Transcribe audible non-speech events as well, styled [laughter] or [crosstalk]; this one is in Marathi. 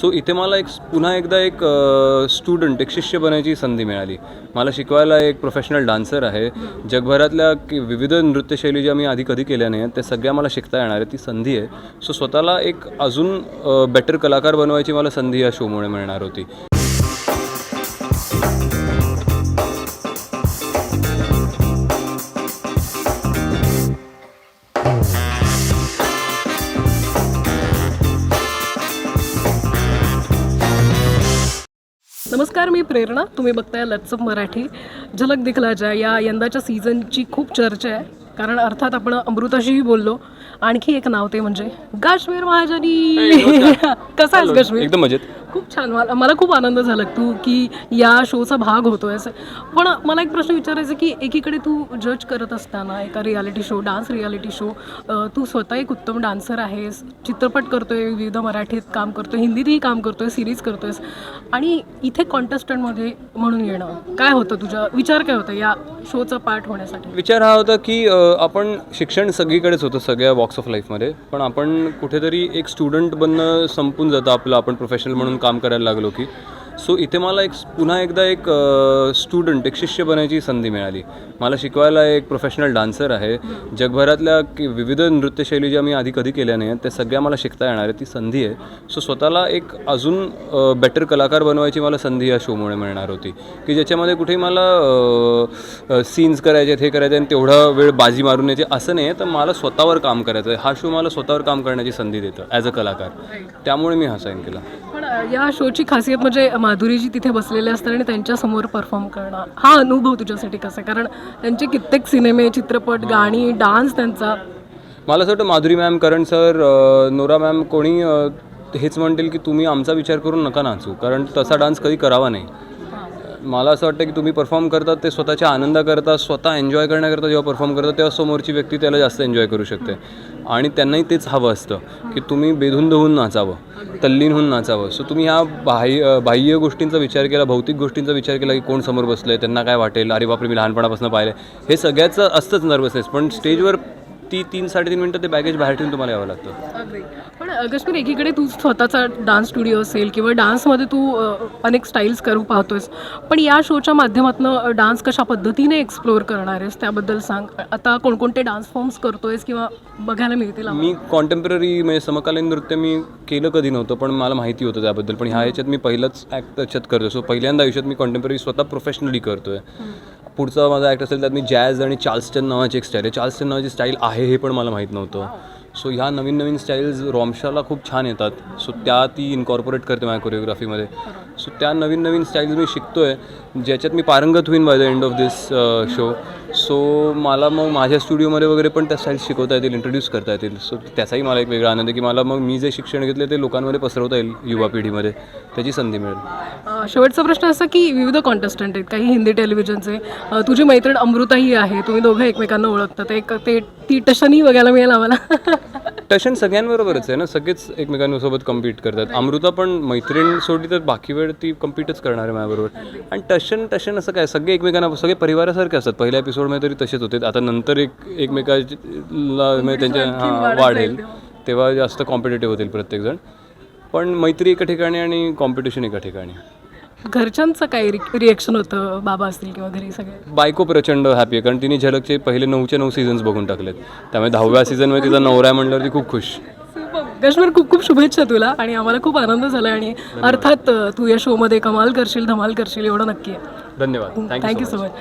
सो इथे मला एक पुन्हा एकदा एक स्टुडंट एक शिष्य बनायची संधी मिळाली. मला शिकवायला एक प्रोफेशनल डान्सर आहे. जगभरातल्या की विविध नृत्यशैली ज्या मी आधी कधी केल्या नाही आहेत त्या सगळ्या मला शिकता येणार आहे ती संधी आहे. सो स्वतःला एक अजून बेटर कलाकार बनवायची मला संधी या शोमुळे मिळणार होती. नमस्कार मी प्रेरणा. तुम्ही बघताय लत्सप मराठी. झलक दिखला जा या यंदाच्या सीझनची खूप चर्चा आहे. कारण अर्थात आपण अमृताशीही बोललो. आणखी एक नाव ते म्हणजे काश्मीर महाजनी. [laughs] कसा आहेस काश्मीर एकदम मजेत. खूप छान. मला मला खूप आनंद झाला तू की या शोचा भाग होतोय असं पण मला एक प्रश्न विचारायचा की एकीकडे तू जज करत असताना एका reality show dance reality show तू स्वतः एक उत्तम डान्सर आहेस चित्रपट करतोय विविध मराठीत काम करतोय हिंदीतही काम करतोय सिरीज करतोयस. आणि इथे कॉन्टेस्टंटमध्ये म्हणून येणं काय होतं तुझा विचार काय होता या शोचा पार्ट होण्यासाठी? विचार हा होता की आपण शिक्षण सगळीकडेच होतं सगळ्या वॉक्स ऑफ लाईफमध्ये पण आपण कुठेतरी एक स्टुडंट बनणं संपून जातं आपलं आपण प्रोफेशनल म्हणून काम करायला लागलो की. सो इथे मला एक पुन्हा एकदा एक स्टुडंट एक शिष्य बनायची संधी मिळाली. मला शिकवायला एक प्रोफेशनल डान्सर आहे. जगभरातल्या की विविध नृत्यशैली ज्या मी आधी कधी केल्या नाही आहेत त्या सगळ्या मला शिकता येणार आहे ती संधी आहे. सो स्वतःला एक अजून बेटर कलाकार बनवायची मला संधी या शोमुळे मिळणार होती. की ज्याच्यामध्ये कुठेही मला सीन्स करायचे आहेत हे करायचे आणि तेवढा वेळ बाजी मारून यायचे असं नाही आहे. तर मला स्वतःवर काम करायचं आहे. हा शो मला स्वतःवर काम करण्याची संधी देतं ॲज अ कलाकार. त्यामुळे मी हा साईन केला. या शोची खासियत म्हणजे माधुरीजी तिथे बसलेले असतात आणि त्यांच्यासमोर परफॉर्म करणं हा अनुभव तुझ्यासाठी कसा? आहे कारण त्यांचे कित्येक सिनेमे चित्रपट गाणी डान्स त्यांचा. मला असं वाटतं Madhuri ma'am Karan sir Nora ma'am कोणी हेच म्हणतील की तुम्ही आमचा विचार करून नका नाचू कारण तसा डान्स कधी करावा नाही. मला असं वाटतं की तुम्ही परफॉर्म करतात ते स्वतःच्या आनंदाकरता स्वतः एन्जॉय करण्याकरता जेव्हा परफॉर्म करतात तेव्हा समोरची व्यक्ती त्याला जास्त एन्जॉय करू शकते. आणि त्यांनाही तेच हवं असतं की तुम्ही बेधून धुवून नाचावं तल्लीन होऊन नाचावं. सो तुम्ही ह्या बाह्य बाह्य गोष्टींचा विचार केला भौतिक गोष्टींचा विचार केला की कोण समोर बसलं आहे त्यांना काय वाटेल अरे बापरे मी लहानपणापासून पाहिलं हे सगळ्याचं असतंच नर्वसनेस पण स्टेजवर ती तीन साडेतीन मिनटं ते बॅगेज बाहेर ठेवून तुम्हाला यावं लागतं. पण कश्मीर एकीकडे तू स्वतःचा डान्स स्टुडिओ असेल किंवा डान्समध्ये तू अ, अनेक स्टाईल्स करू पाहतोयस पण या शोच्या माध्यमातून डान्स कशा पद्धतीने एक्सप्लोअर करणार आहेस त्याबद्दल सांग. आता कोणकोणते डान्स फॉर्म्स करतोयस किंवा बघायला मिळतील आम्हाला? मी कॉन्टेम्पररी म्हणजे समकालीन नृत्य मी केलं कधी नव्हतं पण मला माहिती होतं त्याबद्दल. पण ह्या ह्याच्यात मी पहिलंच ॲक्ट त्याच्यात करतो सो पहिल्यांदा आयुष्यात मी कॉन्टेम्पररी स्वतः प्रोफेशनली करतोय. पुढचा माझा ॲक्ट असेल त्यात मी जॅझ आणि चार्ल्स्टन नावाची एक स्टाईल आहे. चार्ल्स्टन नावाची स्टाईल आहे हे पण मला माहीत नव्हतं. सो ह्या नवीन नवीन स्टाईल्स रॉमशाला खूप छान येतात. सो त्या ती इन्कॉर्पोरेट करते माझ्या कोरिओग्राफीमध्ये सो त्या नवीन नवीन स्टाईल्स मी शिकतोय ज्याच्यात मी पारंगत होईन by the end of this show so मला मग माझ्या स्टुडिओमध्ये वगैरे पण त्या स्टाईल शिकवता येतील इंट्रोड्यूस करता येतील. सो त्याचाही मला एक वेगळा आनंद की मला मग मी जे शिक्षण घेतले ते लोकांमध्ये पसरवता येईल युवा पिढीमध्ये. त्याची संधी मिळेल. शेवटचा प्रश्न असा की विविध कॉन्टेस्टंट आहेत काही हिंदी टेलिव्हिजनचे तुझी मैत्रीण अमृताही आहे तुम्ही दोघं एकमेकांना ओळखता ते एक ते ती टशनी बघायला मिळेल आम्हाला. [laughs] टशन सगळ्यांबरोबरच आहे ना? सगळेच एकमेकांसोबत कम्पीट करतात. अमृता पण मैत्रीण सोडली तर बाकी वेळ ती कम्पीटच करणार आहे माझ्याबरोबर. आणि टशन टशन असं काय? सगळे एकमेकांना सगळे परिवारासारखे असतात. पहिल्या एपिसोडमध्ये तरी तसेच होते. आता नंतर एक एकमेकाला म्हणजे त्यांच्या हां वाढेल. तेव्हा. जास्त कॉम्पिटेटिव्ह होतील प्रत्येकजण. पण मैत्री एका ठिकाणी आणि कॉम्पिटिशन एका ठिकाणी. घरच्यांचं काय रिएक्शन होतं बाबा असतील किंवा घरी सगळे? बायको प्रचंड हॅपी आहे कारण तिने झलकचे पहिले नऊचे नऊ सीझन्स बघून टाकलेत. त्यामुळे दहाव्या सीझनमध्ये तिचा नवरा आहे म्हणल्यावर ती खूप खुश. काश्मीर खूप खूप शुभेच्छा तुला आणि आम्हाला खूप आनंद झाला आणि अर्थात तू या शोमध्ये कमाल करशील धमाल करशील एवढं नक्की आहे. धन्यवाद. Thank you so much